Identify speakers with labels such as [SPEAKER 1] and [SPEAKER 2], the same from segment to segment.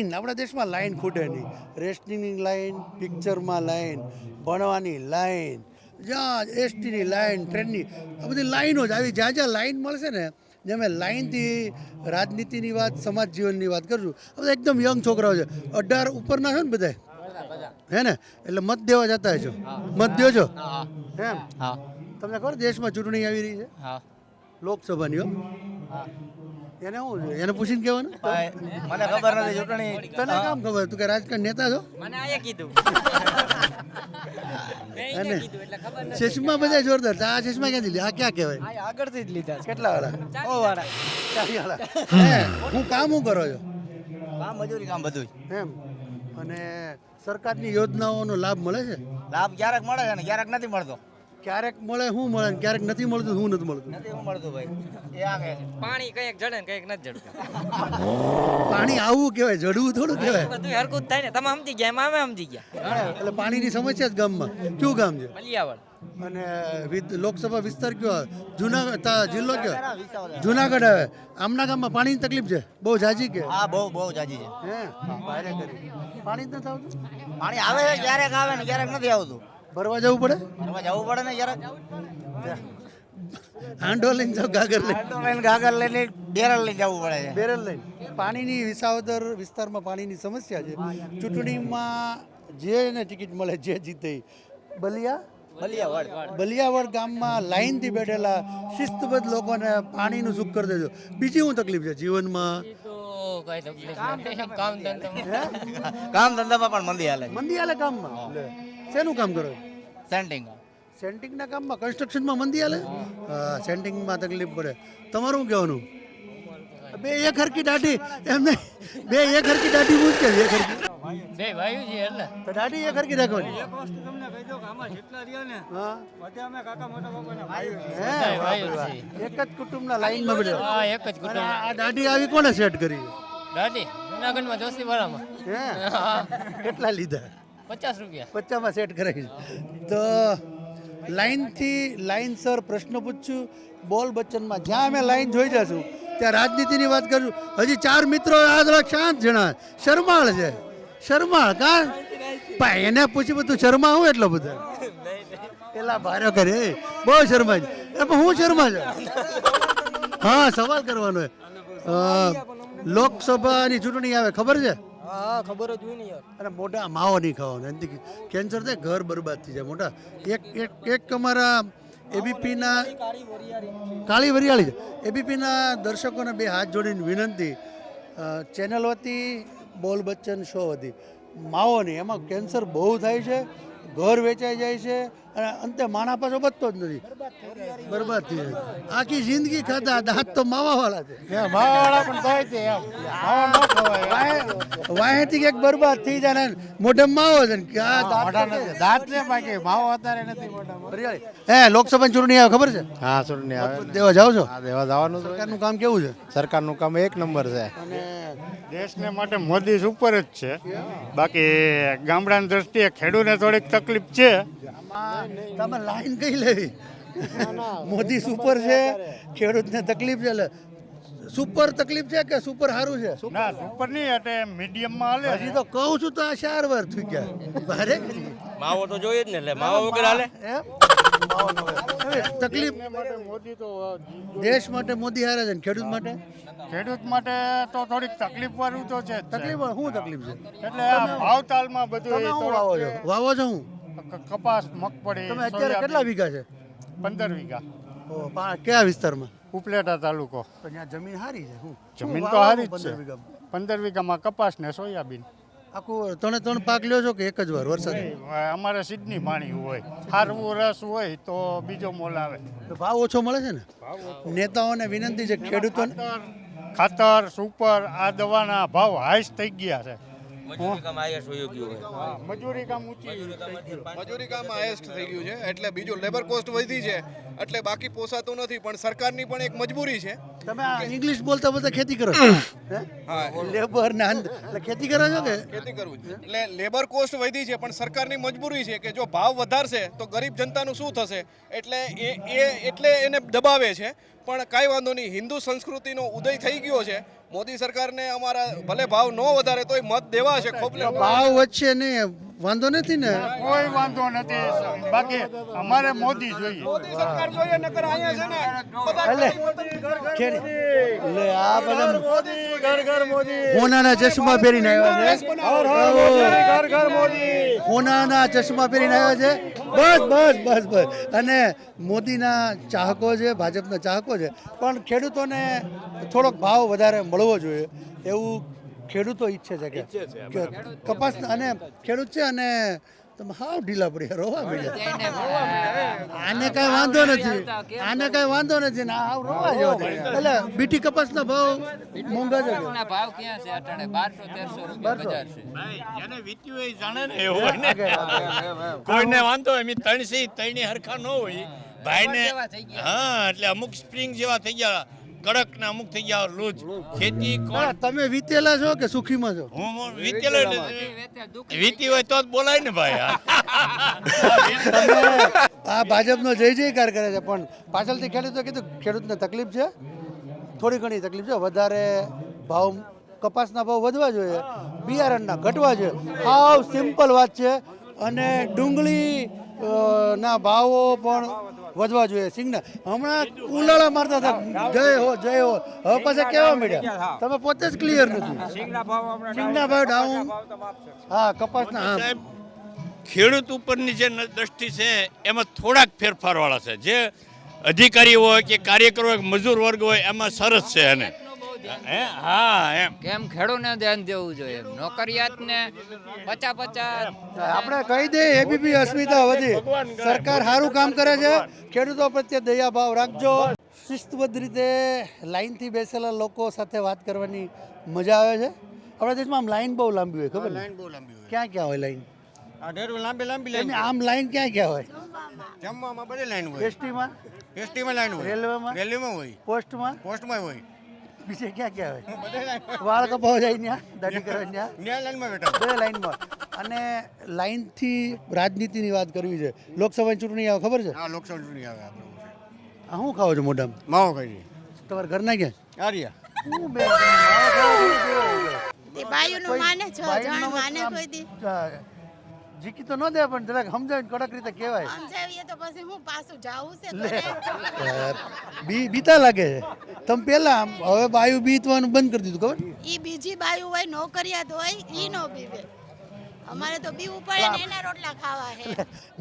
[SPEAKER 1] Line આપણા દેશમાં line ખૂટે નહીં. રેશનિંગની લાઈન પિક્ચરમાં લાઈન ભણવાની લાઈન જ્યાં એસટીની લાઈન ટ્રેનની આ બધી લાઈનો જ આવી જ્યાં જ્યાં લાઈન મળશે ને જે મેં લાઈનથી રાજનીતિની વાત સમાજ જીવનની વાત કરું છું બધા એકદમ યંગ છોકરાઓ છે. અઢાર ઉપરના છે ને બધા હે ને? એટલે મત દેવા જતા છો? મત દો છો? એમ?
[SPEAKER 2] હા.
[SPEAKER 1] તમને ખબર દેશમાં ચૂંટણી આવી રહી છે?
[SPEAKER 2] હા.
[SPEAKER 1] લોકસભાની હો. એને શું છે એને પૂછીને કહેવાનું?
[SPEAKER 2] મને ખબર નથી ચૂંટણી.
[SPEAKER 1] તને કામ ખબર? તું કે રાજકારણ નેતા છો?
[SPEAKER 3] મને આ કીધું.
[SPEAKER 1] અને
[SPEAKER 3] એને કીધું એટલે ખબર નથી.
[SPEAKER 1] ચશ્મા બધા જોરદાર. આ ચશ્મા ક્યાંથી લીધા આ ક્યાં કહેવાય?
[SPEAKER 2] આ આગળથી જ લીધા
[SPEAKER 1] કેટલા વાળા
[SPEAKER 2] ઓ વાળા
[SPEAKER 1] ચાલી વાળા હું કામ હું કરો છો?
[SPEAKER 2] કામ મજૂરી કામ બધું
[SPEAKER 1] એમ. અને સરકારની યોજનાઓનો લાભ મળે છે?
[SPEAKER 2] લાભ ક્યારેક મળે છે ને ક્યારેક નથી મળતો.
[SPEAKER 1] ક્યારેક મળે શું મળે ને ક્યારેક નથી મળતું શું નથી મળતું.
[SPEAKER 2] નથી હું મળતું ભાઈ. એ આ કહે છે.
[SPEAKER 3] પાણી કંઈક જડે ને કંઈક નથી જડતું.
[SPEAKER 1] પાણી આવું કહેવાય જડવું થોડું કહેવાય.
[SPEAKER 3] બધું હરકું થાય ને. તમે સમજી ગયા એમાં અમે સમજી ગયા.
[SPEAKER 1] એટલે પાણીની સમસ્યા જ ગામમાં. કયું ગામ છે?
[SPEAKER 3] મલિયાવળ.
[SPEAKER 1] અને લોકસભા વિસ્તાર કયો? જુના જુનાગઢ તા જિલ્લો કયો? જુનાગઢ આવે. આમના ગામમાં પાણીની તકલીફ છે? બહુ જાજી કે?
[SPEAKER 2] હા બહુ બહુ જાજી છે.
[SPEAKER 1] હે? પાણી જ નથી આવતું?
[SPEAKER 2] પાણી આવે છે ક્યારેક આવે ને ક્યારેક નથી આવતું.
[SPEAKER 1] ભરવા જવું પડે?
[SPEAKER 2] ફરવા જવું પડે ને ક્યારેક
[SPEAKER 1] હાંડો લઈને જાવ ગાગર લઈને.
[SPEAKER 2] ગાગર લઈને બેરલ લઈને જવું પડે છે.
[SPEAKER 1] બેરલ લઈને. પાણીની વિસાવદર વિસ્તારમાં પાણીની સમસ્યા છે. ચૂંટણીમાં જેને ટિકિટ મળે જે જીતે. બલિયા?
[SPEAKER 2] બલિયા
[SPEAKER 1] બલિયાવડ ગામમાં લાઈનથી બેઠેલા શિસ્તબદ્ધ લોકોને પાણીનું સુખ કરી દેજો. બીજી શું તકલીફ છે જીવનમાં?
[SPEAKER 3] તો કઈ તકલીફ નથી. કામ
[SPEAKER 2] ધંધામાં પણ મંદી હાલે.
[SPEAKER 1] મંદી હાલે કામમાં. શેનું કામ કરો?
[SPEAKER 2] સેન્ટિંગ
[SPEAKER 1] સેન્ટિંગના કામમાં કન્સ્ટ્રક્શનમાં મંદી હાલે હા સેન્ટિંગમાં તકલીફ પડે. તમારું શું કહેવાનું? બે એક હરકી દાઢી એમને બે એક હરકી દાઢી મુશ્કેલ એક હરકી
[SPEAKER 3] બે ભાઈ છે એટલે.
[SPEAKER 1] તો દાઢી એક હરકી રાખવાની.
[SPEAKER 4] વસ્તુ તમને કહી દઉં કે આમાં જેટલા રહ્યા ને
[SPEAKER 1] હા.
[SPEAKER 4] બધા અમે કાકા મોટા બાપાના ભાઈઓ
[SPEAKER 3] છે.
[SPEAKER 1] એક જ કુટુંબના લાઈનમાં બેઠા.
[SPEAKER 3] હા એક જ કુટુંબ
[SPEAKER 1] આ દાઢી આવી કોને સેટ કરી?
[SPEAKER 3] દાઢી? જૂનાગઢમાં જોશી વાળામાં.
[SPEAKER 1] હે. કેટલા લીધા?
[SPEAKER 3] પચાસ રૂપિયા.
[SPEAKER 1] પચાસમાં સેટ કરાવી તો લાઈનથી લાઈનસર પ્રશ્ન પૂછશું બોલ બચ્ચનમાં, જ્યાં અમે લાઈન જોઈ જશું, ત્યાં રાજનીતિની વાત કરું. હજી ચાર મિત્રો આ શાંત જણા શરમાળ છે. શરમાળ, કા? ભાઈ, એને પૂછી બધું શર્મા હું એટલો બધો? પેલા ભારે કરે બહુ શર્મા છે. હું શર્મા છે? હા, સવાલ કરવાનો લોકસભાની ચૂંટણી આવે, ખબર છે?
[SPEAKER 4] હા ખબર જ હોય ને યાર.
[SPEAKER 1] અને મોટા માવો નહીં ખાવાનો. એનાથી કેન્સર થાય ઘર બરબાદ થઈ જાય મોટા એક એક એક અમારા એબીપીના કાળી વરિયાળી એબીપીના દર્શકોને બે હાથ જોડીને વિનંતી ચેનલ વતી બોલ બચ્ચન શો હતી. માવો નહીં એમાં કેન્સર બહુ થાય છે ઘર વેચાઈ જાય છે અને અંતે માણા પાછો બચતો જ નથી. બરબાદ થઈ જાય. આખી જિંદગી ખાધા દાંત તો માવાવાળા છે.
[SPEAKER 4] માવાળા પણ થાય છે એમ. ન
[SPEAKER 1] વાહેથી કંઈક બરબાદ થઈ જાય ને મોઢે માવો છે ને કે આ દાંત
[SPEAKER 4] ને બાકી. માવો અત્યારે નથી મોઢામાં.
[SPEAKER 1] હે લોકસભાની ચૂંટણી આવે ખબર છે?
[SPEAKER 4] હા ચૂંટણી આવે.
[SPEAKER 1] દેવા જાવ છો?
[SPEAKER 4] દેવા જવાનું
[SPEAKER 1] સરકારનું કામ કેવું છે?
[SPEAKER 4] સરકારનું કામ એક નંબર છે.
[SPEAKER 1] અને
[SPEAKER 5] દેશને માટે મોદી સુપર જ છે. બાકી ગામડાની દ્રષ્ટિએ ખેડૂતને થોડીક તકલીફ છે.
[SPEAKER 1] તમે લાઈન કઈ લેવી? મોદી સુપર છે ખેડૂતને તકલીફ છે એટલે સુપર તકલીફ છે કે સુપર સારું છે?
[SPEAKER 5] ના સુપર નહીં એટલે મીડિયમમાં હાલે.
[SPEAKER 1] હજી તો કહું છું તો આ ચાર વાર થઈ ગયા. ભારે.
[SPEAKER 6] માવો તો જોઈએ જ ને એટલે માવો વગર હાલે?
[SPEAKER 1] તકલીફ?
[SPEAKER 5] મોદી તો
[SPEAKER 1] દેશ માટે મોદી હારે છે ને ખેડૂત માટે?
[SPEAKER 5] ખેડૂત માટે તો થોડીક તકલીફ વાળું તો છે
[SPEAKER 1] તકલીફ શું તકલીફ છે?
[SPEAKER 5] એટલે આ ભાવતાલમાં બધું
[SPEAKER 1] વાવો છો? વાવો છો હું?
[SPEAKER 5] કપાસ મગફળી
[SPEAKER 1] તમે અત્યારે કેટલા વીઘા છે?
[SPEAKER 5] પંદર વીઘા.
[SPEAKER 1] ઓ, પા- કયા વિસ્તારમાં?
[SPEAKER 5] ઉપલેટા તાલુકો.
[SPEAKER 1] ત્યાં જમીન સારી છે
[SPEAKER 5] જમીન તો સારી જ છે. પંદર વીઘામાં કપાસ ને સોયાબીન.
[SPEAKER 1] આખું ત્રણે ત્રણ પાક લ્યો છો કે એક જ વાર વરસાદ?
[SPEAKER 5] અમારે સિડની પાણી હોય. હારવું રસ હોય તો બીજો મોલ આવે.
[SPEAKER 1] ભાવ ઓછો મળે છે ને? નેતાઓને વિનંતી છે ખેડૂતોને
[SPEAKER 5] ખાતર ખાતર સુપર આ દવાના ભાવ હાઈસ થઈ ગયા છે.
[SPEAKER 6] મજૂરી કામ હાઈએસ્ટ વયો ગયું હોય.
[SPEAKER 5] હા, મજૂરી કામ ઊંચી
[SPEAKER 7] મજૂરી કામ હાઈએસ્ટ થઈ ગયું છે એટલે બીજું લેબર કોસ્ટ વધી છે એટલે બાકી પોસાતું નથી પણ સરકારની પણ એક મજબૂરી છે
[SPEAKER 1] તમે ઇંગ્લિશ બોલતા બોલતા ખેતી કરો છો? હે? લેબર ના એટલે ખેતી કરો છો કે?
[SPEAKER 7] ખેતી કરવું છે. એટલે લેબર કોસ્ટ વધી છે પણ સરકારની મજબૂરી છે કે જો ભાવ વધારશે તો ગરીબ જનતાનું શું થશે? એટલે એ એ એટલે એને દબાવે છે. પણ કાંઈ વાંધો નહીં હિન્દુ સંસ્કૃતિનો ઉદય થઈ ગયો છે મોદી સરકારને અમારા ભલે ભાવ ન વધારે તોય મત દેવા છે
[SPEAKER 1] ભાવ વચ્ચે ને વાંધો નથી ને?
[SPEAKER 5] કોઈ વાંધો નથી બાકી અમારે મોદી જોઈએ.
[SPEAKER 7] મોદી સરકાર જોઈએ નકર અહીંયા છે ને બધા
[SPEAKER 1] એટલે ખેડી લે આ હોનાના ચશ્મા પહેરીને આવ્યા છે. હોનાના ચશ્મા પહેરીને આવ્યા છે. બસ બસ બસ બસ. અને મોદીના ચાહકો છે ભાજપના ચાહકો છે. પણ ખેડૂતોને થોડોક ભાવ વધારે મળવો જોઈએ એવું ખેડૂતો ઈચ્છે છે કે કપાસ અને ખેડૂત છે અને તમે હાવ ઢીલા પડ્યા રોવા મળ્યા આને કઈ વાંધો નથી આને કઈ વાંધો નથી ને હાવ રોવા જેવો એટલે બીટી કપાસના ભાવ મોંઘા છે.
[SPEAKER 3] ભાવ ક્યાં છે? અટાણે બારસો તેરસો રૂપિયા બજાર છે.
[SPEAKER 8] જેને વીત્યું એ જાણે ને એવું હોય ને. કોઈને વાંધો એમ ત્રણ સી ત્રણેય હરખા ન હોય. ભાઈને
[SPEAKER 3] જેવા થઈ ગયા.
[SPEAKER 8] હા એટલે અમુક સ્પ્રિંગ જેવા થઈ ગયા. કડક ના અમુક થઈ ગયા લૂજ. ખેતી કોણ?
[SPEAKER 1] તમે વીતેલા છો કે સુખીમાં છો?
[SPEAKER 8] હું વીતેલો વીતી હોય તો જ બોલાય ને ભાઈ.
[SPEAKER 1] આ ભાજપનો જય જયકાર કરે છે પણ પાછળથી ખેડૂતો કીધું ખેડૂતને તકલીફ છે? થોડી ઘણી તકલીફ છે. વધારે ભાવ કપાસના ભાવ વધવા જોઈએ બિયારણના ઘટવા જોઈએ. આવ સિમ્પલ વાત છે. અને ડુંગળી ના ભાવો પણ વધવા જોઈએ. સિગ્નલ હમણાં ઉલાળા મારતા હતા. જય હો જય હો. હવે પાછા કેવા મળ્યા? તમે પોતે જ ક્લિયર નથી. સિંગના ભાવ ડાઉન. હા કપાસના હા.
[SPEAKER 8] સાહેબ ખેડૂત ઉપરની જે દ્રષ્ટિ છે એમાં થોડાક ફેરફારવાળા છે. જે અધિકારી હોય કે કાર્યકરો હોય મજૂર વર્ગ હોય એમાં સરસ છે એને. હે? હા એમ.
[SPEAKER 3] કેમ ખેડૂતને ધ્યાન દેવું જોઈએ? નોકરિયાત ને પચા પચા
[SPEAKER 1] આપણે કહી દઈએ એબીપી અસ્મિતા વધી. સરકાર સારું કામ કરે છે. ખેડૂતો પ્રત્યે દયા ભાવ રાખજો. શિસ્તબદ્ધ રીતે લાઈનથી બેસેલા લોકો સાથે વાત કરવાની મજા આવે છે. આપણા દેશમાં આમ લાઈન બહુ લાંબી હોય ખબર લાઈન બહુ લાંબી હોય. ક્યાં ક્યાં હોય લાઈન?
[SPEAKER 5] આ ઢેર લાંબી લાંબી
[SPEAKER 1] એની આમ લાઈન ક્યાં ક્યાં હોય?
[SPEAKER 5] જમવામાં બધી લાઈન હોય.
[SPEAKER 1] એસટીમાં?
[SPEAKER 5] એસટીમાં લાઈન
[SPEAKER 1] રેલવેમાં?
[SPEAKER 5] રેલવેમાં હોય.
[SPEAKER 1] પોસ્ટમાં?
[SPEAKER 5] પોસ્ટમાં હોય.
[SPEAKER 1] બીજે ક્યાં ક્યાં હોય? વાળ કપાવ જાય ત્યાં દાઢી કરવા ત્યાં
[SPEAKER 5] લાઈનમાં બેઠા
[SPEAKER 1] બે લાઈનમાં. અને લાઈનથી રાજનીતિની વાત કરવી છે. લોકસભાની ચૂંટણી આવે ખબર છે?
[SPEAKER 5] આ લોકસભા ચૂંટણી આવે આપણે
[SPEAKER 1] શું ખાવ છો મોઢામાં?
[SPEAKER 5] માવો ખાઈ
[SPEAKER 1] તમારા ઘરના ક્યાં?
[SPEAKER 5] આર્યા.
[SPEAKER 1] હું
[SPEAKER 9] બાયુનું માને છ માને કોઈ દી.
[SPEAKER 1] જીકી તો ન દે પણ જરાક સમજાવીને કડક રીતે કહેવાય.
[SPEAKER 9] સમજાવીએ તો પછી હું પાછું જાવું છે
[SPEAKER 1] બી બીતા લાગે છે. તમે પેલા હવે બાયુ બીતવાનું બંધ કરી દીધું ખબર?
[SPEAKER 9] ઈ બીજી બાયુ હોય નોકરિયાત હોય ઈ નો બીવે. અમારે તો બી ઉપાડે ને એના રોટલા ખાવા હે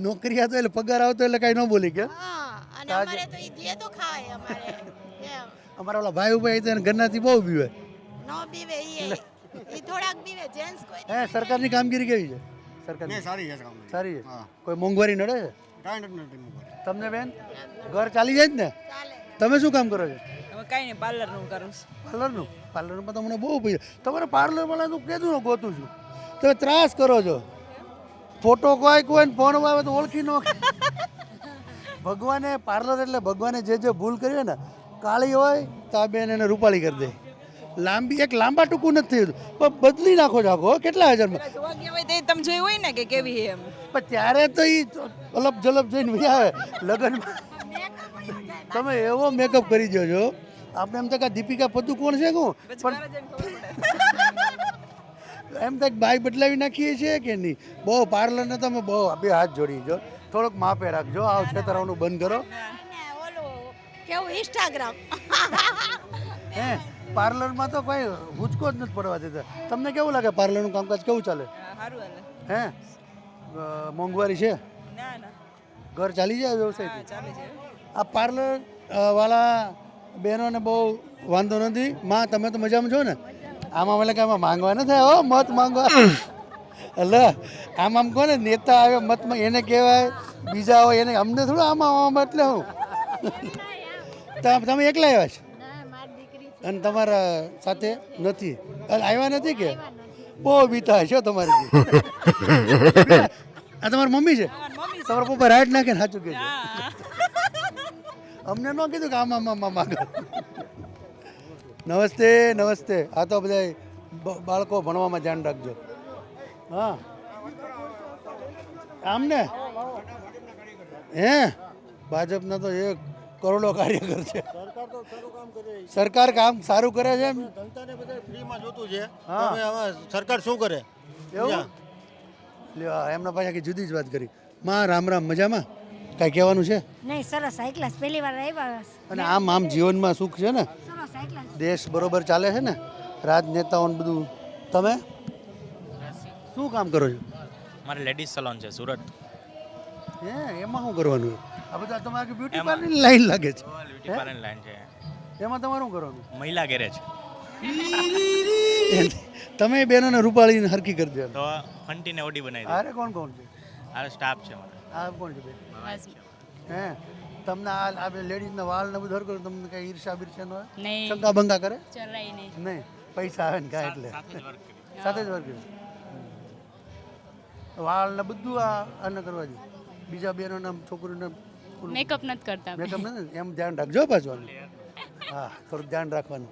[SPEAKER 1] નોકરી આવતો એટલે પગાર આવતો એટલે કાંઈ ન બોલી કે?
[SPEAKER 9] હા અને અમારે તો ઈ દે તો ખાય અમારે.
[SPEAKER 1] અમારા ઓલા ભાઈ ભાઈ તો એને ઘરનાથી બહુ બીવે.
[SPEAKER 9] નો પીવે ઈ. ઈ થોડાક પીવે જેન્ટ્સ કોઈ
[SPEAKER 1] હે સરકારની કામગીરી કેવી છે? સરકારની
[SPEAKER 5] સારી છે
[SPEAKER 1] સારી છે? કોઈ મોંઘવારી નડે છે?
[SPEAKER 5] કાંઈ નથી નથી
[SPEAKER 1] તમને બેન ઘર ચાલી જાય જ ને? તમે શું કામ કરો છો?
[SPEAKER 10] કઈ નહીં પાર્લરનું કરું
[SPEAKER 1] પાર્લરનું? પાર્લરમાં તમને બહુ પૈસા. તમારે પાર્લરમાં તું કીધું ને ગોતું છું. તમે ત્રાસ કરો છો. ફોટો કોઈ કોઈ ને ફોન આવે તો ઓળખી ન ભગવાને પાર્લર એટલે ભગવાને જે જે ભૂલ કરી હોય ને કાળી હોય તો આ બેન એને રૂપાળી કરી દે. લાંબી એક લાંબા ટૂંકું નથી. થયું પણ બદલી નાખો છો આખો કેટલા હજારમાં?
[SPEAKER 10] જોવા ગયા હોય તે તમે જોયું હોય ને કે કેવી છે એમ?
[SPEAKER 1] પણ ત્યારે તો એ અલપ જલપ જઈને ભાઈ આવે. લગ્નમાં તમે એવો મેકઅપ કરી દો છો. આપણે એમ તો કે દીપિકા પદુ કોણ છે કોણ પણ એમ તો બાઈક બદલાવી નાખીએ છીએ કે નહીં? બહુ પાર્લરને તમે બહુ બે હાથ જોડી જો. થોડોક માપે રાખજો. આવ છેતરાવાનું બંધ કરો.
[SPEAKER 9] કેવું ઇન્સ્ટાગ્રામ
[SPEAKER 1] હે? પાર્લરમાં તો કોઈ હુચકો જ નથી પડવા દેતા. તમને કેવું લાગે પાર્લરનું કામકાજ કેવું ચાલે?
[SPEAKER 10] સારું હાલે.
[SPEAKER 1] હે? મોંઘવારી છે?
[SPEAKER 10] ના ના.
[SPEAKER 1] ઘર ચાલી જાય વ્યવસાય
[SPEAKER 10] ચાલે છે.
[SPEAKER 1] આ પાર્લર વાળા બહેનોને બહુ વાંધો નથી. માં તમે તો મજામાં છો ને? આમાં મને કે આમાં માંગવા ન થાય હો મત માંગવા. એટલે આમ આમ કોને નેતા આવે મતમાં એને કહેવાય બીજા હોય એને અમને થોડું આમાં આમાં એટલે હું. તમે તમે એકલા આવ્યા છો? અને તમારા સાથે નથી. આવ્યા નથી કે? બહુ બીતા છો તમારી આ તમારી મમ્મી છે? તમારા પપ્પા રાઈટ નાખે ને સાચું કે અમને ન કીધું કે આમાં મામા આમાં નમસ્તે નમસ્તે. આ તો બધા બાળકો ભણવામાં ધ્યાન રાખજો. હા. આમ ને હે? ભાજપના તો એક કરોડો કાર્યકર છે. સરકાર કામ સારું કરે છે એમ?
[SPEAKER 4] જનતાને બધા ફ્રીમાં જોતું છે.
[SPEAKER 1] હા.
[SPEAKER 4] હવે સરકાર શું કરે?
[SPEAKER 1] એવું? લ્યો, એમના પાછા કે જુદી જ વાત કરી. માં રામ રામ મજામાં? કાંઈ કહેવાનું છે?
[SPEAKER 9] નહીં સરસ હાઈ ક્લાસ પહેલી વાર આવ્યા
[SPEAKER 1] અને આમ આમ જીવનમાં સુખ છે ને?
[SPEAKER 9] સરસ
[SPEAKER 1] દેશ બરોબર ચાલે છે ને? રાજનેતાઓને બધું. તમે? શું કામ કરો છો?
[SPEAKER 6] મારે લેડીઝ સલોન છે સુરત.
[SPEAKER 1] હે એમાં શું કરવાનું? આ બધા તમારે બ્યુટી પાર્લરની લાઈન લાગે છે?
[SPEAKER 6] બ્યુટી પાર્લર લાઈન છે.
[SPEAKER 1] એમાં તમારે શું કરવાનું?
[SPEAKER 6] મહિલા ગેરેજ
[SPEAKER 1] તમે બેનોને રૂપાળીને હરકી કરી દો.
[SPEAKER 6] તો ફંટીને ઓડી બનાવી
[SPEAKER 1] અરે કોણ કોણ છે?
[SPEAKER 6] આ સ્ટાફ છે મારા
[SPEAKER 1] આ કોણ છે બેન? હે? તમને આ આ બે લેડીઝના વાળ ને બધું હરકો તમને કઈ ઈર્ષા બિરષા ન હોય?
[SPEAKER 10] નહીં.
[SPEAKER 1] શંકા બંકા કરે?
[SPEAKER 10] ચલાઈ નહીં.
[SPEAKER 1] નહીં. પૈસા આવે ને કાંઈ એટલે. સાથે જ વર્ક વાળ ને બધું આ આને કરવા જોઈએ બીજા બેનોને છોકરીઓને
[SPEAKER 10] મેકઅપ નથી કરતા
[SPEAKER 1] મેકઅપ નથી? એમ ધ્યાન રાખજો પાછું હા થોડુંક ધ્યાન રાખવાનું.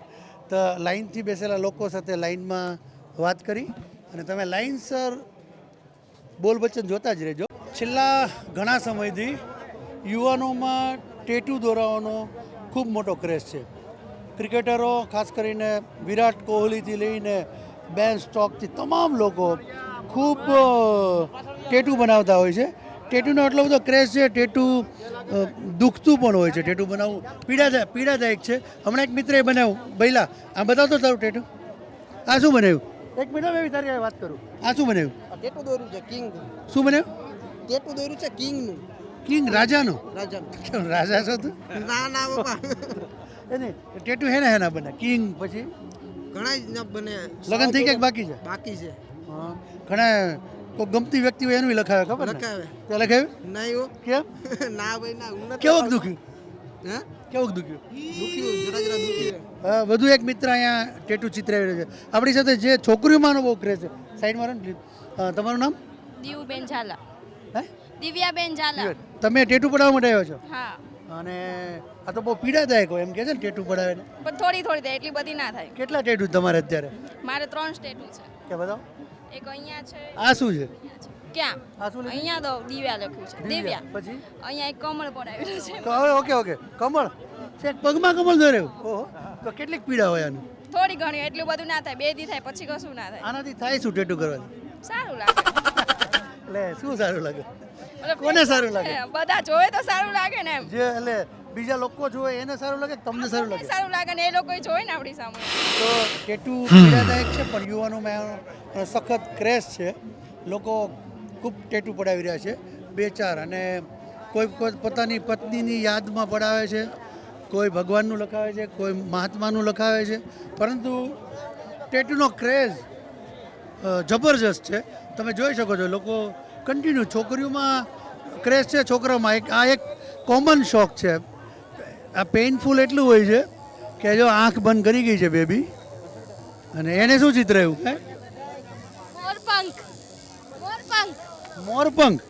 [SPEAKER 1] તો લાઇનથી બેસેલા લોકો સાથે લાઇનમાં વાત કરી અને તમે લાઈનસર બોલ બચ્ચન જોતા જ રહેજો. છેલ્લા ઘણા સમયથી યુવાનોમાં ટેટુ દોરાવાનો ખૂબ મોટો ક્રેઝ છે. ક્રિકેટરો ખાસ કરીને વિરાટ કોહલીથી લઈને બેન સ્ટોકથી તમામ લોકો ખૂબ ટેટુ બનાવતા હોય છે. ટેટુનો એટલો બધો ક્રેઝ છે ટેટુ દુખતું પણ હોય છે. ટેટુ બનાવવું પીડાદાયક પીડાદાયક છે. હમણાં એક મિત્રએ બનાવ્યું. બૈલા આ બતાવતો તારું ટેટુ? આ શું બનાવ્યું? એક મિનિટ એવી તારી વાત કરું. આ શું બનાવ્યું?
[SPEAKER 2] ટેટુ દોર્યું છે કિંગ.
[SPEAKER 1] શું બનાવ્યું?
[SPEAKER 2] ટેટુ દોર્યું છે કિંગનું.
[SPEAKER 1] કિંગ રાજાનો? રાજાનું. રાજા છો તું?
[SPEAKER 2] ના ના બાપા
[SPEAKER 1] એને ટેટુ હેના હેના બને? કિંગ પછી?
[SPEAKER 2] ઘણા જ બને.
[SPEAKER 1] લગન થઈ ગયા બાકી છે?
[SPEAKER 2] બાકી છે.
[SPEAKER 1] હા. ઘણા કોઈ ગમતી વ્યક્તિ હોય એનું લખાવે ખબર ને?
[SPEAKER 2] લખાવે.
[SPEAKER 1] તે લખાવ્યું?
[SPEAKER 2] નહીં
[SPEAKER 1] કેમ?
[SPEAKER 2] ના ભાઈ ના હું
[SPEAKER 1] કેવું દુખ્યું?
[SPEAKER 2] હે?
[SPEAKER 1] કેવું દુખ્યું?
[SPEAKER 2] દુખ્યું જરા જરા દુખ્યું.
[SPEAKER 1] હા, વધુ એક મિત્ર અહીંયા ટેટુ ચિતરાવી રહ્યો છે. આપણી સાથે જે છોકરીઓમાંનો બહુ ક્રેઝ છે. સાઈડમાં મારો ને તમારું નામ?
[SPEAKER 10] દીવુબેન ઝાલા.
[SPEAKER 1] હે?
[SPEAKER 10] દિવ્યાબેન ઝાલા.
[SPEAKER 1] તમે ટેટુ પડાવવા માટે આવ્યો છો?
[SPEAKER 10] હા.
[SPEAKER 1] અને આ તો બહુ પીડાદાયક હોય એમ કે છે ને ટેટુ પડાવે
[SPEAKER 10] પણ થોડી થોડી થાય એટલી બધી ના થાય.
[SPEAKER 1] કેટલા ટેટુ તમારે અત્યારે?
[SPEAKER 10] મારે ત્રણ ટેટુ છે.
[SPEAKER 1] કે બતાવો?
[SPEAKER 10] એક અહીંયા છે.
[SPEAKER 1] આ શું છે?
[SPEAKER 10] ક્યાં?
[SPEAKER 1] આ શું
[SPEAKER 10] અહીંયા તો દિવ્યા લખ્યું છે. દિવ્યા.
[SPEAKER 1] પછી?
[SPEAKER 10] અહીંયા એક કમળ પડાવેલું છે.
[SPEAKER 1] તો ઓકે ઓકે. કમળ? છે પગમાં કમળ દોરેવું ઓહો. તો કેટલીક પીડા હોય આનું?
[SPEAKER 10] થોડી ઘણી એટલું બધું ના થાય. બે દી થાય પછી કશું ના થાય.
[SPEAKER 1] આનાથી થાય શું ટેટુ કરવાથી
[SPEAKER 10] સારું લાગે.
[SPEAKER 1] એટલે શું સારું લાગે? કોને સારું લાગે?
[SPEAKER 10] બધા જોવે તો સારું લાગે ને એમ.
[SPEAKER 1] જે એટલે બીજા લોકો જોવે એને સારું લાગે તમને સારું લાગે?
[SPEAKER 10] સારું લાગે ને એ લોકો જોવે ને આપણી સામે.
[SPEAKER 1] તો ટેટુ પીડાદાયક છે પણ યુવાનોમાં સખત ક્રેઝ છે. લોકો ખૂબ ટેટુ પડાવી રહ્યા છે. બે ચાર અને કોઈ કોઈ પોતાની પત્નીની યાદમાં પડાવે છે કોઈ ભગવાનનું લખાવે છે કોઈ મહાત્માનું લખાવે છે. પરંતુ ટેટુનો ક્રેઝ જબરજસ્ત છે. તમે જોઈ શકો છો લોકો કન્ટિન્યુ છોકરીઓમાં ક્રેશ છે છોકરાઓમાં. એક આ એક કોમન શોખ છે. આ પેઇનફુલ એટલું હોય છે કે જો આંખ બંધ કરી ગઈ છે બેબી અને એને શું ચિત્ર એવું હે?
[SPEAKER 9] મોરપંખ. મોરપંખ.
[SPEAKER 1] મોરપંખ.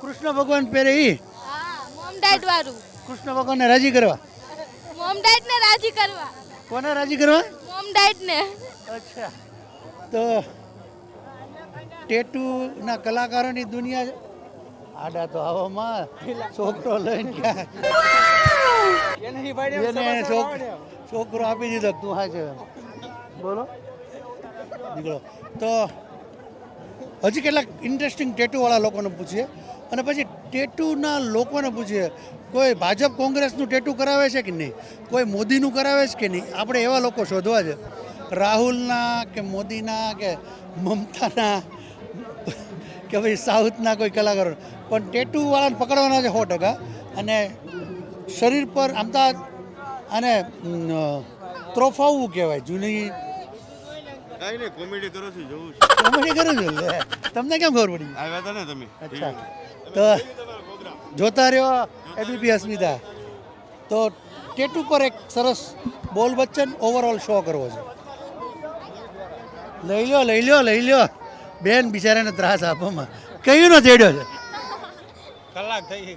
[SPEAKER 1] કૃષ્ણ ભગવાન પહેરે ઈ?
[SPEAKER 9] હા મોમડાઈટ વાળું.
[SPEAKER 1] કૃષ્ણ ભગવાનને રાજી કરવા?
[SPEAKER 9] મોમ ડાઈટ ને રાજી કરવા.
[SPEAKER 1] કોને રાજી કરવા?
[SPEAKER 9] મોમ ડાઈટ ને
[SPEAKER 1] અચ્છા. તો ટેટુના કલાકારોની દુનિયા. આડા તો આવામાં છોકરો લઈને એને છોકરો આપી દીધો તું હા છે. બોલો. નીકળો. તો હજી કેટલાક ઇન્ટરેસ્ટિંગ ટેટુવાળા લોકોને પૂછીએ. અને પછી ટેટુના લોકોને પૂછીએ કોઈ ભાજપ કોંગ્રેસનું ટેટુ કરાવે છે કે નહીં? કોઈ મોદીનું કરાવે છે કે નહીં? આપણે એવા લોકો શોધવા છે. રાહુલના કે મોદીના કે મમતાના કે ભાઈ સાઉથના કોઈ કલાકારો. પણ ટેટુવાળાને પકડવાના છે સો ટકા. અને શરીર પર આમ તો આને ત્રોફાવવું કહેવાય જૂની
[SPEAKER 4] કોમેડી કરો છો
[SPEAKER 1] કોમેડી કરું છું? તમને કેમ ખબર પડી?
[SPEAKER 4] આવ્યા હતા ને તમે?
[SPEAKER 1] અચ્છા. તો જોતા રહ્યો એબીપી અસ્મિતા. તો ટેટુ પર એક સરસ બોલ બચ્ચન ઓવરઓલ શો કરવો છે. લઈ લ્યો લઈ લ્યો લઈ લ્યો. બેન બિચારાને ત્રાસ આપવામાં. કયું નો ચડ્યો છે.
[SPEAKER 5] કલાક થઈ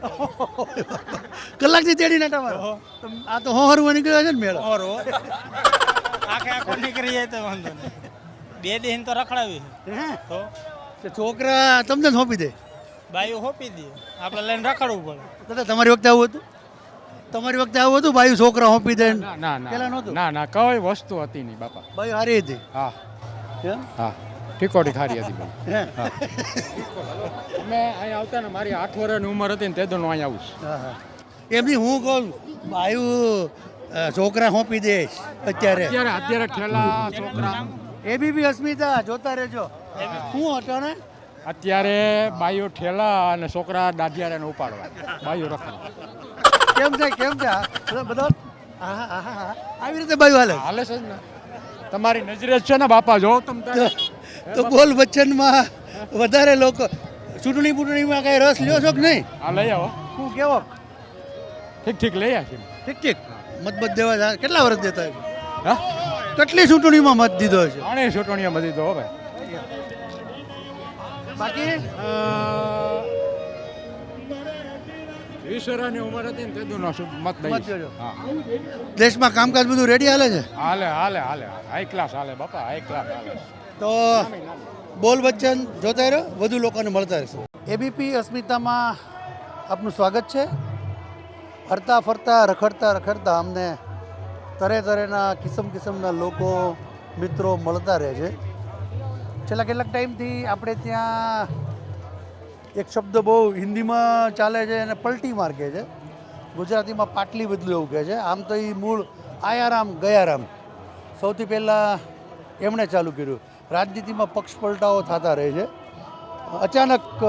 [SPEAKER 1] કલાકથી તેડીને તમારો આ તો હોહરવો નીકળ્યો છે ને મેળો.
[SPEAKER 5] આખે આખો નીકળી જાય તો વાંધો નહીં. બે દિન તો રખડાવી
[SPEAKER 1] હે?
[SPEAKER 5] તો
[SPEAKER 1] છોકરા તમને સોંપી દે.
[SPEAKER 5] બાયું સોંપી દે. આપણે લઈને રખડવું પડે.
[SPEAKER 1] દાદા તમારી વખતે આવું હતું? તમારી વખતે આવું હતું? બાયું છોકરા સોંપી દે ના
[SPEAKER 5] ના
[SPEAKER 1] પેલા નહોતું?
[SPEAKER 5] ના ના કઈ વસ્તુ હતી નહીં બાપા.
[SPEAKER 1] બાયું હારી હતી?
[SPEAKER 5] હા.
[SPEAKER 1] કેમ?
[SPEAKER 5] હા. ઠીકોટી ખારી હતી ભાઈ.
[SPEAKER 1] હે?
[SPEAKER 5] અમે અહીંયા આવતા ને મારી આઠ વર્ષની ઉંમર હતી ને તે દોનો અહીંયા આવું છું.
[SPEAKER 1] એમની હું કહું બાયું છોકરા સોંપી દે અત્યારે.
[SPEAKER 5] અત્યારે અત્યારે ઠેલા છોકરા.
[SPEAKER 1] એબીપી અસ્મિતા જોતા રહેજો. શું હતો ને?
[SPEAKER 5] અત્યારે બાઈઓ ઠેલા અને છોકરા દાઢિયારે ઉપાડવા. બાઈઓ રખવા
[SPEAKER 1] કેમ છે કેમ છે? બધો. આવી રીતે બાયું હાલે
[SPEAKER 5] હાલે છે ને. તમારી નજરે જ છે ને બાપા જો તમ.
[SPEAKER 1] તો- બોલ બચ્ચનમાં વધારે લોકો ચૂંટણી બૂંટણીમાં કઈ રસ લ્યો છો કે નહીં?
[SPEAKER 5] આ લઈ આવો.
[SPEAKER 1] શું કેવો?
[SPEAKER 5] ઠીક ઠીક લઈ આવીએ.
[SPEAKER 1] ઠીક ઠીક. મત મત દેવા કેટલા વર્ષ દેતા હોય?
[SPEAKER 5] હા?
[SPEAKER 1] કેટલી ચૂંટણીમાં મત દીધો છે
[SPEAKER 5] અને ચૂંટણીઓ મત દીધો હવે
[SPEAKER 1] બાકી
[SPEAKER 5] વીસ ઉંમર હતી ને તે દોનો શું મત હા.
[SPEAKER 1] દેશમાં કામકાજ બધું રેડી હાલે છે?
[SPEAKER 5] હાલે હાલે હાલે હાઈ ક્લાસ હાલે બાપા હાઈ ક્લાસ હાલે.
[SPEAKER 1] તો બોલ બચ્ચન જોતા રહ્યો વધુ લોકોને મળતા રહેશે. એબીપી અસ્મિતામાં આપનું સ્વાગત છે. ફરતા ફરતા, રખડતા રખડતા અમને તરે તરેના, કિસમ કિસમના લોકો, મિત્રો મળતા રહે છે. છેલ્લા કેટલાક ટાઈમથી આપણે ત્યાં એક શબ્દ બહુ હિન્દીમાં ચાલે છે અને પલટી માર્કે છે. ગુજરાતીમાં પાટલી બદલું એવું કહે છે. આમ તો એ મૂળ આયારામ, ગયારામ. સૌથી પહેલાં એમણે ચાલુ કર્યું. રાજનીતિમાં પક્ષ પલટાઓ થતા રહે છે. અચાનક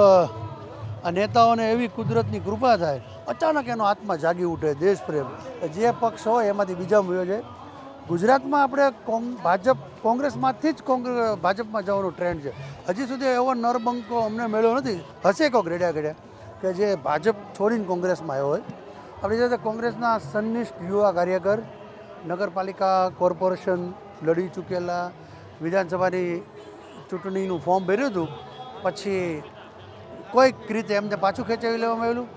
[SPEAKER 1] આ નેતાઓને એવી કુદરતની કૃપા થાય, અચાનક એનો આત્મા જાગી ઉઠે દેશપ્રેમ. જે પક્ષ હોય એમાંથી બીજા મળ્યો છે. ગુજરાતમાં આપણે કોંગ, ભાજપ, કોંગ્રેસમાંથી જ કોંગ્રેસ ભાજપમાં જવાનો ટ્રેન્ડ છે. હજી સુધી એવો નરબંકો અમને મળ્યો નથી. હશે કોક રેડ્યા ઘડ્યા કે જે ભાજપ છોડીને કોંગ્રેસમાં આવ્યો હોય. આપણી સાથે કોંગ્રેસના સન્નિષ્ઠ યુવા કાર્યકર, નગરપાલિકા કોર્પોરેશન લડી ચૂકેલા વિધાનસભાની ચૂંટણીનું ફોર્મ ભર્યું હતું. પછી કોઈક રીતે એમને પાછું ખેંચાવી લેવામાં આવેલું.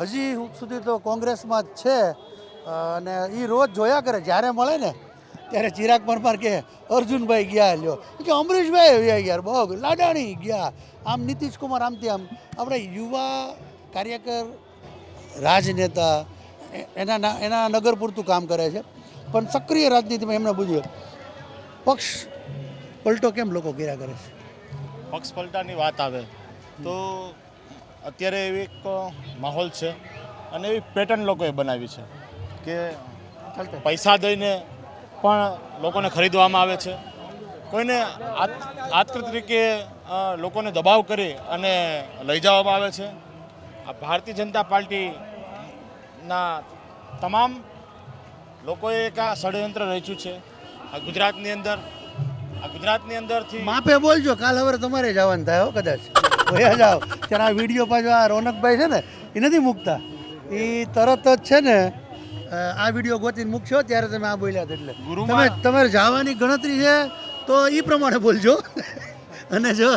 [SPEAKER 1] હજી સુધી તો કોંગ્રેસમાં જ છે. અને એ રોજ જોયા કરે. જ્યારે મળે ને, ત્યારે ચિરાગ પરમાર કે અર્જુનભાઈ ગયા લ્યો. કે અમરીશભાઈ આવ્યા યાર, બહુ લાડાણી ગયા. આમ નીતિશ કુમાર આમથી આમ આપણે યુવા કાર્યકર, રાજનેતા એના એના નગર પૂરતું કામ કરે છે. પણ સક્રિય રાજનીતિમાં એમણે પૂછ્યું પક્ષ પલટો કેમ લોકો કર્યા કરે છે?
[SPEAKER 11] પક્ષ પલટાની વાત આવે તો અત્યારે એવી એક માહોલ છે અને એવી પેટર્ન લોકોએ બનાવી છે કે પૈસા દઈને પણ લોકોને ખરીદવામાં આવે છે. કોઈને આત્ર તરીકે લોકોને દબાવ કરી અને લઈ જવામાં આવે છે. આ ભારતીય જનતા પાર્ટીના તમામ લોકોએ એક આ ષડયંત્ર રચ્યું છે. આ ગુજરાતની અંદર આ ગુજરાતની અંદરથી
[SPEAKER 1] માપે બોલજો કાલ હવે તમારે જવાનું થાય હો કદાચ. ભયા જાઓ. ત્યારે આ વીડિયો પાછો આ રોનકભાઈ છે ને એ નથી મૂકતા. એ તરત જ છે ને આ વીડિયો ગોતીને મૂકશો ત્યારે તમે આ બોલ્યા એટલે. તમે તમારે જવાની ગણતરી છે તો એ પ્રમાણે બોલજો. અને જો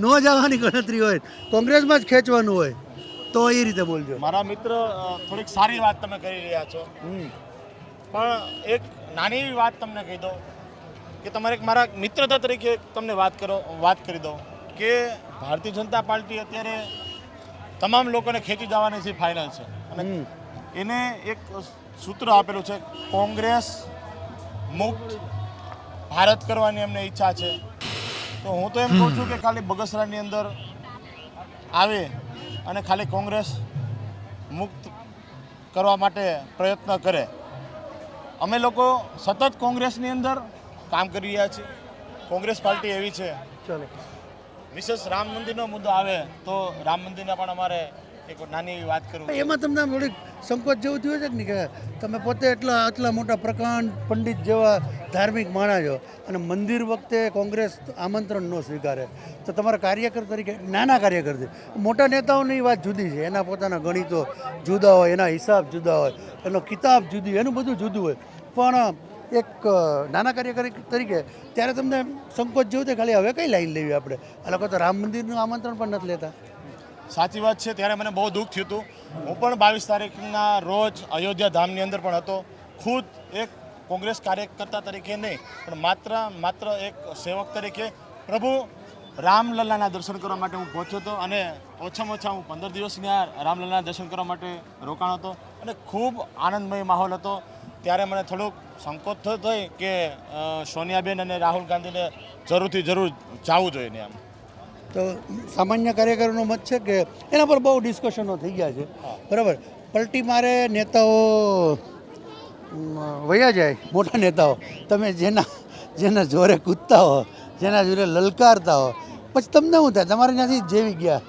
[SPEAKER 1] ન જવાની ગણતરી હોય કોંગ્રેસમાં જ ખેંચવાનું હોય તો એ રીતે બોલજો.
[SPEAKER 11] મારા મિત્ર થોડીક સારી વાત તમે કરી રહ્યા છો. પણ એક નાની એવી વાત તમને કહી દઉં. કે તમારે એક મારા મિત્રતા તરીકે તમને વાત કરો વાત કરી દઉં કે ભારતીય જનતા પાર્ટી અત્યારે તમામ લોકોને ખેંચી જવાની છે ફાઇનલ છે. અને એને એક સૂત્ર આપેલું છે કોંગ્રેસ મુક્ત ભારત કરવાની એમને ઈચ્છા છે. તો હું તો એમ કહું છું કે ખાલી બગસરાની અંદર આવે અને ખાલી કોંગ્રેસ મુક્ત કરવા માટે પ્રયત્ન કરે. અમે લોકો સતત કોંગ્રેસની અંદર કામ કરી રહ્યા છે. કોંગ્રેસ પાર્ટી એવી છે.
[SPEAKER 1] ચલો.
[SPEAKER 11] વિશેષ રામ મંદિરનો મુદ્દો આવે તો રામ મંદિરના પણ અમારે એક નાની એવી વાત કરવી
[SPEAKER 1] એમાં તમને આમ થોડીક સંકોચ જેવું થયું છે ને કે તમે પોતે એટલા આટલા મોટા પ્રકાંડ પંડિત જેવા ધાર્મિક માણસ છો અને મંદિર વખતે કોંગ્રેસ આમંત્રણ ન સ્વીકારે. તો તમારા કાર્યકર તરીકે નાના કાર્યકર છે. મોટા નેતાઓની વાત જુદી છે. એના પોતાના ગણિતો જુદા હોય એના હિસાબ જુદા હોય એનો કિતાબ જુદી એનું બધું જુદું હોય. પણ એક નાના કાર્યકર તરીકે, ત્યારે તમને સંકોચ જેવું થાય, ખાલી હવે કઈ લાઈન લેવી આપણે? આ લોકો તો રામ મંદિરનું આમંત્રણ પણ નથી લેતા.
[SPEAKER 11] સાચી વાત છે, ત્યારે મને બહુ દુઃખ થયું હતું. હું પણ બાવીસ તારીખના રોજ અયોધ્યા ધામની અંદર પણ હતો. ખુદ એક કોંગ્રેસ કાર્યકર્તા તરીકે નહીં, પણ માત્ર માત્ર એક સેવક તરીકે પ્રભુ રામલલ્લાના દર્શન કરવા માટે હું પહોંચ્યો હતો અને ઓછામાં ઓછા હું પંદર દિવસની આ રામલલ્લાના દર્શન કરવા માટે રોકાણો હતો અને ખૂબ આનંદમય માહોલ હતો. ત્યારે મને થોડુંક સંકોચ થયો થઈ કે સોનિયાબેન અને રાહુલ ગાંધીને જરૂરથી જરૂર જવું જોઈએ ને આમ
[SPEAKER 1] તો સામાન્ય કાર્યકરોનો મત છે કે એના પર બહુ ડિસ્કશનો થઈ ગયા છે. બરાબર. પલટી મારે નેતાઓ વયા જાય મોટા નેતાઓ. તમે જેના જેના જોરે કૂદતા હો જેના જોરે લલકારતા હો. પછી તમને શું થાય? તમારે ત્યાંથી જેવી ગયા.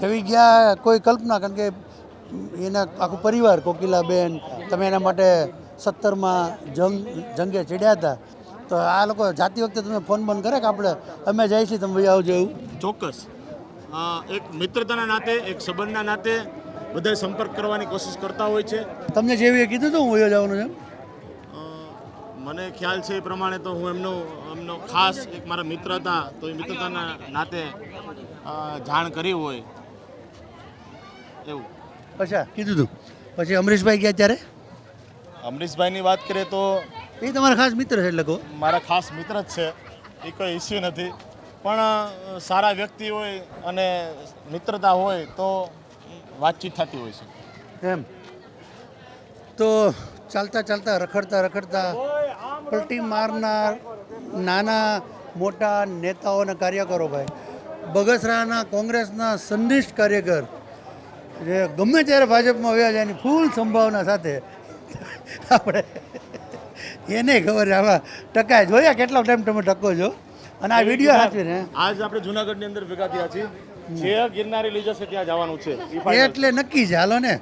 [SPEAKER 1] જેવી ગયા કોઈ કલ્પના? કારણ કે એના આખું પરિવાર કોકિલાબેન તમે એના માટે સત્તરમાં જંગ જંગે ચડ્યા હતા. તો આ લોકો જાતી વખતે તમે ફોન બંધ કરે કે આપણે અમે જાય છીએ તમે આવજો એવું?
[SPEAKER 11] ચોક્કસ. એક મિત્રતાના નાતે એક સંબંધના નાતે બધા સંપર્ક કરવાની કોશિશ કરતા હોય છે.
[SPEAKER 1] તમને જેવી કીધું હતું હું વયો જવાનું છે
[SPEAKER 11] મને ખ્યાલ છે એ પ્રમાણે તો હું એમનો એમનો ખાસ એક મારા મિત્ર હતા તો એ મિત્રતાના નાતે જાણ કરી હોય. એવું.
[SPEAKER 1] અચ્છા કીધું હતું પછી અમરીશભાઈ ગયા ત્યારે?
[SPEAKER 11] અમરીશભાઈની વાત કરીએ તો
[SPEAKER 1] એ તમારા ખાસ મિત્ર છે લગો
[SPEAKER 11] મારા ખાસ મિત્ર જ છે. એ કોઈ ઇસ્યુ નથી. પણ સારા વ્યક્તિ હોય અને મિત્રતા હોય તો વાતચીત થતી હોય છે.
[SPEAKER 1] એમ. તો ચાલતા ચાલતા રખડતા રખડતા પલટી મારનાર નાના મોટા નેતાઓ અને કાર્યકરો ભાઈ. બગસરાના કોંગ્રેસના સંનિષ્ઠ કાર્યકર જે ગમે ત્યારે ભાજપમાં આવ્યા જાય એની ફૂલ સંભાવના સાથે આપણે એને ખબર આમાં ટકાય. જોયા કેટલો ટાઈમ તમે ટકો છો? અને આ વીડિયો સાચવીને
[SPEAKER 11] આજ આપણે જુનાગઢની અંદર ભેગા થયા છીએ. જે ગિરનારી લઈ જશે ત્યાં જવાનું છે.
[SPEAKER 1] એટલે નક્કી છે હાલો ને.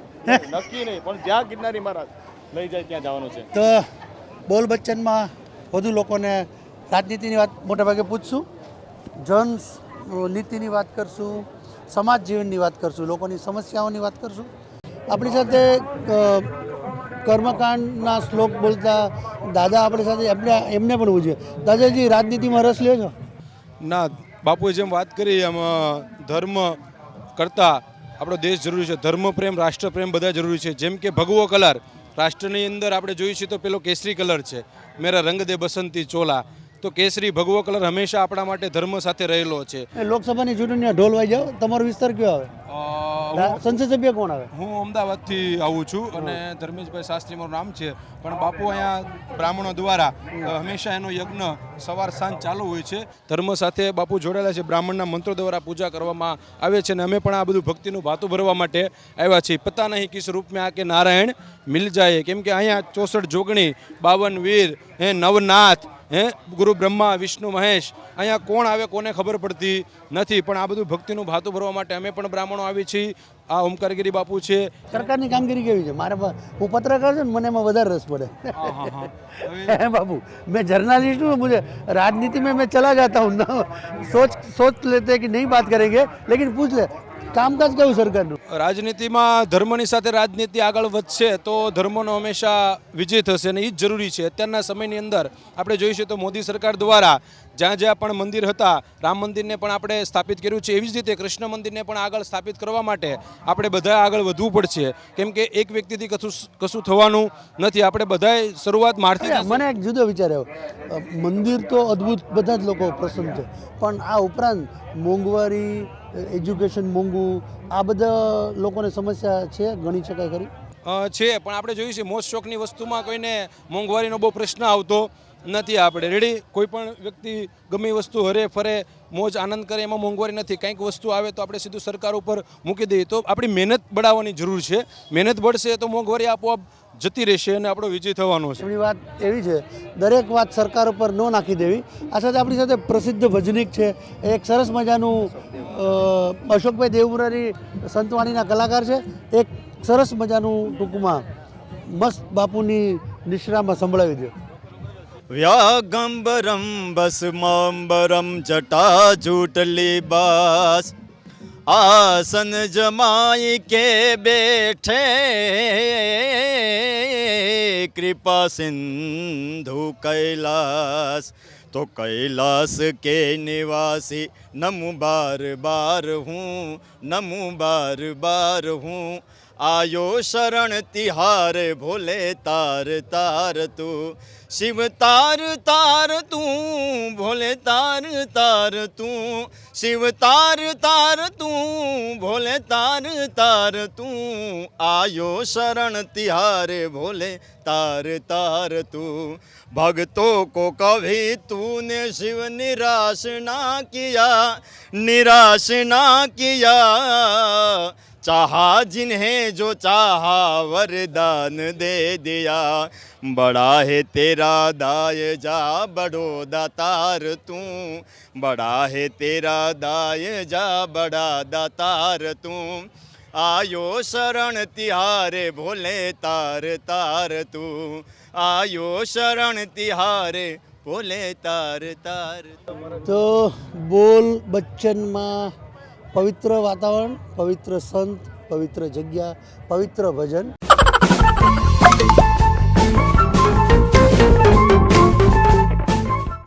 [SPEAKER 11] નક્કી નહીં પણ જ્યાં ગિરનારી મહારાજ લઈ જાય ત્યાં જવાનું છે.
[SPEAKER 1] તો બોલ બચ્ચનમાં વધુ લોકોને રાજનીતિની વાત મોટા ભાગે પૂછશું જન નીતિની વાત કરશું સમાજ જીવનની વાત કરશું લોકોની સમસ્યાઓની વાત કરશું. આપણી સાથે કર્મકાંડના શ્લોક બોલતા દાદા આપણી સાથે એમને એમને પણ પૂછ્યું દાદાજી, રાજનીતિમાં રસ લ્યો છો?
[SPEAKER 12] ના, બાપુએ જેમ વાત કરી, એમ ધર્મ કરતાં આપણો દેશ જરૂરી છે. ધર્મ પ્રેમ, રાષ્ટ્ર પ્રેમ બધા જરૂરી છે. જેમ કે ભગવો કલર, રાષ્ટ્રની અંદર આપણે જોઈએ છીએ તો પેલો કેસરી કલર છે. મેરા રંગ દે બસંતી ચોલા. તો કેસરી ભગવો કલર હંમેશા આપણા માટે ધર્મ સાથે રહેલો છે.
[SPEAKER 1] લોકસભાની ચૂંટણીમાં ઢોલ જાવ તમારો વિસ્તાર કયો આવે? સંસદ સભ્ય કોણ આવે?
[SPEAKER 12] હું અમદાવાદથી આવું છું અને ધર્મેશભાઈ શાસ્ત્રી મારું નામ છે. પણ બાપુ અહીંયા બ્રાહ્મણો દ્વારા હંમેશા એનો યજ્ઞ સવાર સાંજ ચાલુ હોય છે. ધર્મ સાથે બાપુ જોડાયેલા છે બ્રાહ્મણના મંત્રો દ્વારા પૂજા કરવામાં આવે છે અને અમે પણ આ બધું ભક્તિનું ભાતું ભરવા માટે આવ્યા છીએ. પતા નહીં કિસ રૂપ મેં આ કે નારાયણ મિલ જાય. કેમ કે અહીંયા ચોસઠ જોગણી બાવન વીર હે નવનાથ હે ગુરુ બ્રહ્મા વિષ્ણુ મહેશ અહીંયા કોણ આવે કોને ખબર પડતી નથી પણ આ બધું ભક્તિનું ભાતું ભરવા માટે અમે પણ બ્રાહ્મણો આવી છીએ આ ઓમકારગીરી બાપુ છે
[SPEAKER 1] સરકારની કામગીરી કેવી છે મારે પ- હું પત્રકાર છું ને મને એમાં વધારે રસ પડે હે बाबू मैं जर्नलिस्ट हूँ मुझे राजनीति में मैं चला जाता हूँ ना सोच सोच लेते हैं कि नहीं बात करेंगे लेकिन पूछ ले કામકાજ કયું સરકારનું?
[SPEAKER 12] રાજનીતિમાં ધર્મની સાથે રાજનીતિ આગળ વધશે તો ધર્મનો હંમેશા વિજય થશે અને એ જ જરૂરી છે. અત્યારના સમયની અંદર આપણે જોઈશું તો મોદી સરકાર દ્વારા જ્યાં જ્યાં પણ મંદિર હતા રામ મંદિરને પણ આપણે સ્થાપિત કર્યું છે. એવી જ રીતે કૃષ્ણ મંદિરને પણ આગળ સ્થાપિત કરવા માટે આપણે બધા આગળ વધવું પડશે. કેમ કે એક વ્યક્તિથી કશું કશું થવાનું નથી. આપણે બધાએ શરૂઆત મારથી
[SPEAKER 1] મને એક જુદો વિચાર આવ્યો. મંદિર તો અદ્ભુત બધા જ લોકો પ્રસન્ન છે. પણ આ ઉપરાંત મોંઘવારી એજ્યુકેશન, મોંઘું, આ બધા લોકોને સમસ્યા છે, ગણી શકાય ખરી?
[SPEAKER 12] છે, પણ આપણે જોયું છે મોજ શોખની વસ્તુમાં કોઈને મોંઘવારીનો બહુ પ્રશ્ન આવતો નથી આપણે. રેડી કોઈ પણ વ્યક્તિ ગમે વસ્તુ હરે ફરે, મોજ, આનંદ કરે, એમાં મોંઘવારી નથી. કંઈક વસ્તુ આવે તો આપણે સીધું સરકાર ઉપર મૂકી દઈએ. તો આપણી મહેનત બઢાવવાની જરૂર છે. મહેનત બળશે તો મોંઘવારી આપોઆપ જતી રહેશે અને આપણો વિજય થવાનો છે.
[SPEAKER 1] એમની વાત એવી છે દરેક વાત સરકાર ઉપર ન નાખી દેવી. આ સાથે આપણી સાથે પ્રસિદ્ધ ભજનિક છે એક સરસ મજાનું અશોકભાઈ દેવમુરારી સંતવાણીના કલાકાર છે. એક સરસ મજાનું ટૂંકમાં મસ્ત બાપુની નિશ્રામાં સંભળાવી દો.
[SPEAKER 4] વ્યાગંબરમ ભસ્માંબરમ જટાજૂટલી બાસ. આસન જમાઈ કે બેઠે કૃપા સિંધુ કૈલાસ તો કૈલાસ કે નિવાસી નમુ બાર બાર હું નમુ બાર બાર હું આયો શરણ તિહાર ભોલે તાર તાર તું શિવ તાર તાર તું, ભોલે તાર તાર તું. શિવ તાર તાર તું, ભોલે તાર તાર તું. આયો શરણ તિહારે, ભોલે તાર તાર તું. ભગતો કો કભી તું ને શિવ નિરાશ ના કિયા, નિરાશ ના કિયા. चाहा, जिन्हें जो चाहा वरदान दे दिया। बड़ा है तेरा दाय जा बड़ो दातार तू। बड़ा है तेरा दाय जा बड़ा दातार तू। आयो शरण तिहारे, भोले तार तार तू। आयो शरण तिहारे, भोले तार तार
[SPEAKER 1] तो बोल बच्चन माँ પવિત્ર વાતાવરણ પવિત્ર સંત પવિત્ર જગ્યા પવિત્ર ભજન.